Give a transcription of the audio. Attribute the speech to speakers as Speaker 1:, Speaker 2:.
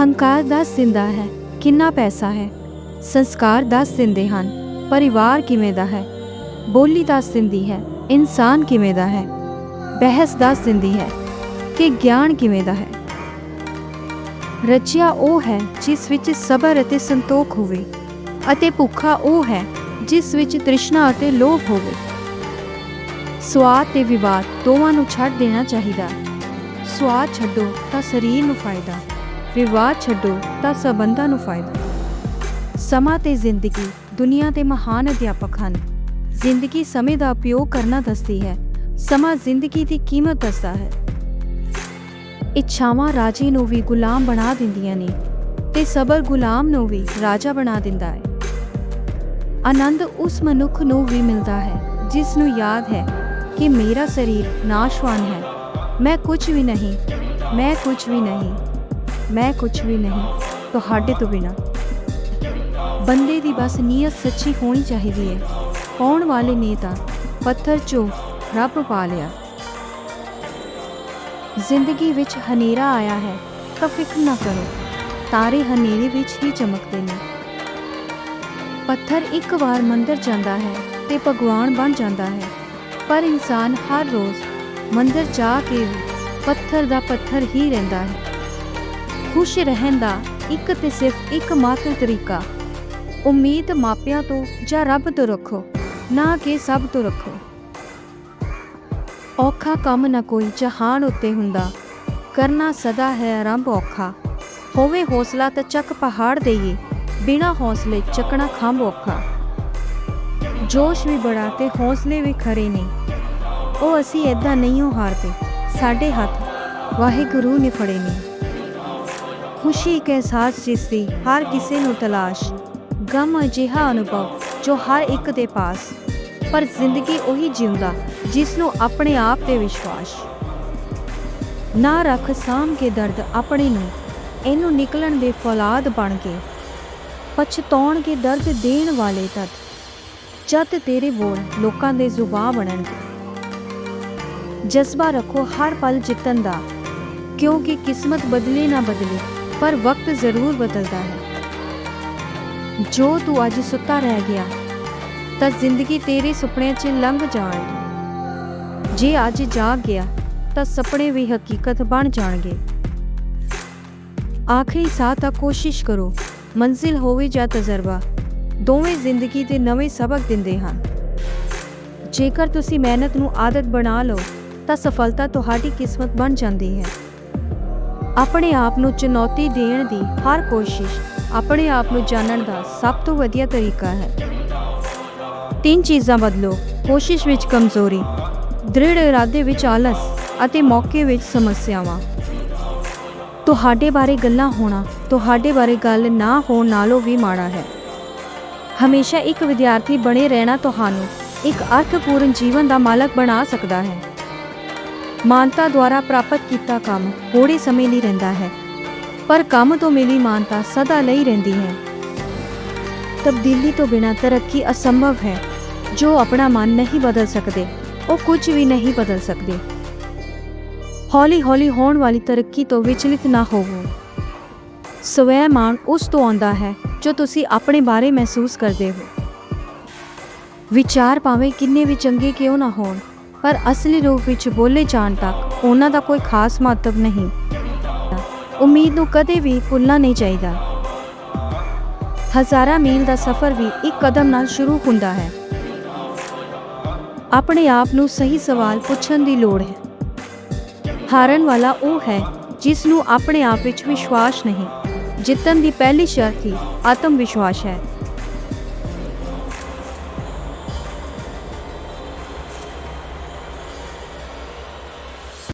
Speaker 1: ਹੰਕਾਰ ਦੱਸ ਦਿੰਦਾ ਹੈ, ਕਿੰਨਾ ਪੈਸਾ ਹੈ? ਸੰਸਕਾਰ ਦੱਸ ਦਿੰਦੇ ਹਨ, ਪਰਿਵਾਰ ਕਿਵੇਂ ਦਾ ਹੈ? ਬੋਲੀ ਦੱਸ ਦਿੰਦੀ ਹੈ, ਇਨਸਾਨ ਕਿਵੇਂ ਦਾ ਹੈ? ਬਹਿਸ ਦੱਸ ਦਿੰਦੀ ਹੈ ਕਿ ਗਿਆਨ ਕਿਵੇਂ ਦਾ ਹੈ? ਰਚਿਆ ਉਹ ਹੈ, ਜਿਸ ਵਿੱਚ ਸਬਰ ਅਤੇ ਸੰਤੋਖ ਹੋਵੇ ਅਤੇ ਭੁੱਖਾ ਉਹ ਹੈ, ਜਿਸ ਵਿੱਚ ਤ੍ਰਿਸ਼ਨਾ ਅਤੇ ਲੋਭ ਹੋਵੇ। ਸਵਾਦ ਤੇ ਵਿਵਾਦ ਦੋਵਾਂ ਨੂੰ ਛੱਡ ਦੇਣਾ ਚਾਹੀਦਾ। ਸਵਾਦ ਛੱਡੋ ਤਾਂ ਸਰੀਰ ਨੂੰ ਫਾਇਦਾ। ਵਿਵਾਦ ਛੱਡੋ ਤਾਂ ਸਬੰਧਾਂ ਨੂੰ ਫਾਇਦਾ। ਸਮਾਂ ਤੇ ਜ਼ਿੰਦਗੀ ਦੁਨੀਆ ਦੇ ਮਹਾਨ ਅਧਿਆਪਕ ਹਨ। ਜ਼ਿੰਦਗੀ ਸਮੇਂ ਦਾ ਉਪਯੋਗ ਕਰਨਾ ਦੱਸਦੀ ਹੈ। ਸਮਾਂ ਜ਼ਿੰਦਗੀ ਦੀ ਕੀਮਤ ਦੱਸਦਾ ਹੈ। ਇੱਛਾਵਾਂ ਰਾਜੇ ਨੂੰ ਵੀ ਗੁਲਾਮ ਬਣਾ ਦਿੰਦੀਆਂ ਨੇ ਤੇ ਸਬਰ ਗੁਲਾਮ ਨੂੰ ਵੀ ਰਾਜਾ ਬਣਾ ਦਿੰਦਾ ਹੈ। ਆਨੰਦ ਉਸ ਮਨੁੱਖ ਨੂੰ ਵੀ ਮਿਲਦਾ ਹੈ, ਜਿਸ ਨੂੰ ਯਾਦ ਹੈ ਕਿ ਮੇਰਾ ਸਰੀਰ ਨਾਸ਼ਵਾਨ ਹੈ। ਮੈਂ ਕੁਝ ਵੀ ਨਹੀਂ, ਮੈਂ ਕੁਝ ਵੀ ਨਹੀਂ। ਮੈਂ ਕੁਝ ਵੀ ਨਹੀਂ, ਤੁਹਾਡੇ ਤੋਂ ਬਿਨਾ। ਬੰਦੇ ਦੀ ਬਸ ਨੀਅਤ ਸੱਚੀ ਹੋਣੀ ਚਾਹੀਦੀ ਹੈ। ਪਾਉਣ ਵਾਲੇ ਨੇ ਤਾਂ ਪੱਥਰ 'ਚੋਂ ਰੱਬ ਪਾ ਲਿਆ। ਜ਼ਿੰਦਗੀ ਵਿੱਚ ਹਨੇਰਾ ਆਇਆ ਹੈ, ਤਾਂ ਫਿਕਰ ਨਾ ਕਰੋ। ਤਾਰੇ ਹਨੇਰੇ ਵਿੱਚ ਹੀ ਚਮਕਦੇ ਨੇ। ਪੱਥਰ ਇੱਕ ਵਾਰ ਮੰਦਰ ਜਾਂਦਾ ਹੈ ਤੇ ਭਗਵਾਨ ਬਣ ਜਾਂਦਾ ਹੈ। ਪਰ ਇਨਸਾਨ ਹਰ ਰੋਜ਼ ਮੰਦਰ ਜਾ ਕੇ ਪੱਥਰ ਦਾ ਪੱਥਰ ਹੀ ਰਹਿੰਦਾ ਹੈ। ਖੁਸ਼ ਰਹਿਣ ਦਾ ਇੱਕ ਤੇ ਸਿਰਫ ਇੱਕ ਮਾਤਰ ਤਰੀਕਾ। ਉਮੀਦ ਮਾਪਿਆਂ ਤੋਂ ਜਾਂ ਰੱਬ ਤੋਂ ਰੱਖੋ, ਨਾ ਕਿ ਸਭ ਤੋਂ ਰੱਖੋ। ਔਖਾ ਕੰਮ ਨਾ ਕੋਈ ਜਹਾਨ ਉੱਤੇ ਹੁੰਦਾ। ਕਰਨਾ ਸਦਾ ਹੈ ਆਰੰਭ ਔਖਾ। ਹੋਵੇ ਹੌਸਲਾ ਤਾਂ ਚੱਕ ਪਹਾੜ ਦੇਈਏ, ਬਿਨਾ ਹੌਸਲੇ ਚੱਕਣਾ ਖੰਭ ਔਖਾ। ਜੋਸ਼ ਵੀ ਬੜਾ ਤੇ ਹੌਸਲੇ ਵੀ ਖਰੇ ਨੇ। ਉਹ ਅਸੀਂ ਐਦਾਂ ਨਹੀਂ ਹੋ ਹਾਰਦੇ ਸਾਡੇ ਹੱਥ ਵਾਹਿਗੁਰੂ ਨੇ ਫੜੇ ਨੇ। ਖੁਸ਼ੀ ਇੱਕ ਅਹਿਸਾਸ ਜਿਸ ਦੀ ਹਰ ਕਿਸੇ ਨੂੰ ਤਲਾਸ਼। ਗਮ ਅਜਿਹਾ ਅਨੁਭਵ ਜੋ ਹਰ ਇੱਕ ਦੇ ਪਾਸ, ਪਰ ਜ਼ਿੰਦਗੀ ਉਹੀ ਜਿਉਂਦਾ ਜਿਸ ਨੂੰ ਆਪਣੇ ਆਪ ਤੇ ਵਿਸ਼ਵਾਸ। ਨਾ ਰੱਖ ਸਾਂਭ ਕੇ ਦਰਦ ਆਪਣੇ ਨੂੰ, ਇਹਨੂੰ ਨਿਕਲਣ ਦੇ ਫੌਲਾਦ ਬਣ ਕੇ। ਪਛਤਾਉਣਗੇ ਦਰਦ ਦੇਣ ਵਾਲੇ ਤਦ ਜਦ ਤੇਰੇ ਬੋਲ ਲੋਕਾਂ ਦੇ ਜ਼ੁਬਾਨ ਬਣਨਗੇ। ਜਜ਼ਬਾ ਰੱਖੋ ਹਰ ਪਲ ਜਿੱਤਣ ਦਾ, ਕਿਉਂਕਿ ਕਿਸਮਤ ਬਦਲੇ ਨਾ ਬਦਲੇ। ਪਰ ਵਕਤ ਜ਼ਰੂਰ ਬਦਲਦਾ ਹੈ। ਜੋ ਤੂੰ ਅੱਜ ਸੁੱਤਾ ਰਹਿ ਗਿਆ, ਤਾਂ ਜ਼ਿੰਦਗੀ ਤੇਰੇ ਸੁਪਨਿਆਂ 'ਚ ਲੰਘ ਜਾਣ ਜੇ ਅੱਜ ਜਾਗ ਗਿਆ, ਤਾਂ ਸੁਪਨੇ ਵੀ ਹਕੀਕਤ ਬਣ ਜਾਣਗੇ। ਆਖਰੀ ਸਾਹ ਤੱਕ ਕੋਸ਼ਿਸ਼ ਕਰੋ, ਮੰਜ਼ਿਲ ਹੋਵੇ ਜਾਂ ਤਜਰਬਾ, ਦੋਵੇਂ ਜ਼ਿੰਦਗੀ ਦੇ ਨਵੇਂ ਸਬਕ ਦਿੰਦੇ ਹਨ। ਜੇਕਰ ਤੁਸੀਂ ਮਿਹਨਤ ਨੂੰ ਆਦਤ ਬਣਾ ਲਓ, ਤਾਂ ਸਫਲਤਾ ਤੁਹਾਡੀ ਕਿਸਮਤ ਬਣ ਜਾਂਦੀ ਹੈ। ਆਪਣੇ ਆਪ ਨੂੰ ਚੁਣੌਤੀ ਦੇਣ ਦੀ ਹਰ ਕੋਸ਼ਿਸ਼ ਆਪਣੇ ਆਪ ਨੂੰ ਜਾਣਨ ਦਾ ਸਭ ਤੋਂ ਵਧੀਆ ਤਰੀਕਾ ਹੈ। ਤਿੰਨ ਚੀਜ਼ਾਂ ਬਦਲੋ। ਕੋਸ਼ਿਸ਼ ਵਿੱਚ ਕਮਜ਼ੋਰੀ, ਦ੍ਰਿੜ ਇਰਾਦੇ ਵਿੱਚ ਆਲਸ ਅਤੇ ਮੌਕੇ ਵਿੱਚ ਸਮੱਸਿਆਵਾਂ। ਤੁਹਾਡੇ ਬਾਰੇ ਗੱਲਾਂ ਹੋਣਾ, ਤੁਹਾਡੇ ਬਾਰੇ ਗੱਲ ਨਾ ਹੋਣ ਨਾਲੋਂ ਵੀ ਮਾੜਾ ਹੈ। ਹਮੇਸ਼ਾ ਇੱਕ ਵਿਦਿਆਰਥੀ ਬਣੇ ਰਹਿਣਾ ਤੁਹਾਨੂੰ ਇੱਕ ਅਰਥਪੂਰਨ ਜੀਵਨ ਦਾ ਮਾਲਕ ਬਣਾ ਸਕਦਾ ਹੈ। ਮਾਨਤਾ ਦੁਆਰਾ ਪ੍ਰਾਪਤ ਕੀਤਾ ਕੰਮ ਥੋੜੇ ਸਮੇਂ ਲਈ ਰਹਿੰਦਾ ਹੈ, ਪਰ ਕੰਮ ਤੋਂ ਮਿਲੀ ਮਾਨਤਾ ਸਦਾ ਲਈ ਰਹਿੰਦੀ ਹੈ। ਤਬਦੀਲੀ ਤੋਂ ਬਿਨਾਂ ਤਰੱਕੀ ਅਸੰਭਵ ਹੈ। ਜੋ ਆਪਣਾ ਮਨ ਨਹੀਂ ਬਦਲ ਸਕਦੇ, ਉਹ ਕੁਝ ਵੀ ਨਹੀਂ ਬਦਲ ਸਕਦੇ। ਹੌਲੀ ਹੌਲੀ ਹੋਣ ਵਾਲੀ ਤਰੱਕੀ ਤੋਂ ਵਿਚਲਿਤ ਨਾ ਹੋਵੋ। ਸਵੈ ਮਾਣ ਉਸ ਤੋਂ ਆਉਂਦਾ ਹੈ, ਜੋ ਤੁਸੀਂ ਆਪਣੇ ਬਾਰੇ ਮਹਿਸੂਸ ਕਰਦੇ ਹੋ। ਵਿਚਾਰ ਭਾਵੇਂ ਕਿੰਨੇ ਵੀ ਚੰਗੇ ਕਿਉਂ ਨਾ ਹੋਣ ਪਰ ਅਸਲੀ ਰੂਪ ਵਿੱਚ ਬੋਲੇ ਜਾਣ ਤੱਕ ਉਹਨਾਂ ਦਾ ਕੋਈ ਖਾਸ ਮਹੱਤਵ ਨਹੀਂ। ਉਮੀਦ ਨੂੰ ਕਦੇ ਵੀ ਭੁੱਲਣਾ ਨਹੀਂ ਚਾਹੀਦਾ। ਹਜ਼ਾਰਾਂ ਮੀਲ ਦਾ ਸਫ਼ਰ ਵੀ ਇੱਕ ਕਦਮ ਨਾਲ ਸ਼ੁਰੂ ਹੁੰਦਾ ਹੈ। ਆਪਣੇ ਆਪ ਨੂੰ ਸਹੀ ਸਵਾਲ ਪੁੱਛਣ ਦੀ ਲੋੜ ਹੈ। ਹਾਰਨ ਵਾਲਾ ਉਹ ਹੈ ਜਿਸ ਨੂੰ ਆਪਣੇ ਆਪ ਵਿੱਚ ਵਿਸ਼ਵਾਸ ਨਹੀਂ, ਜਿੱਤਣ ਦੀ ਪਹਿਲੀ ਸ਼ਰਤ ਹੀ ਆਤਮ ਵਿਸ਼ਵਾਸ ਹੈ।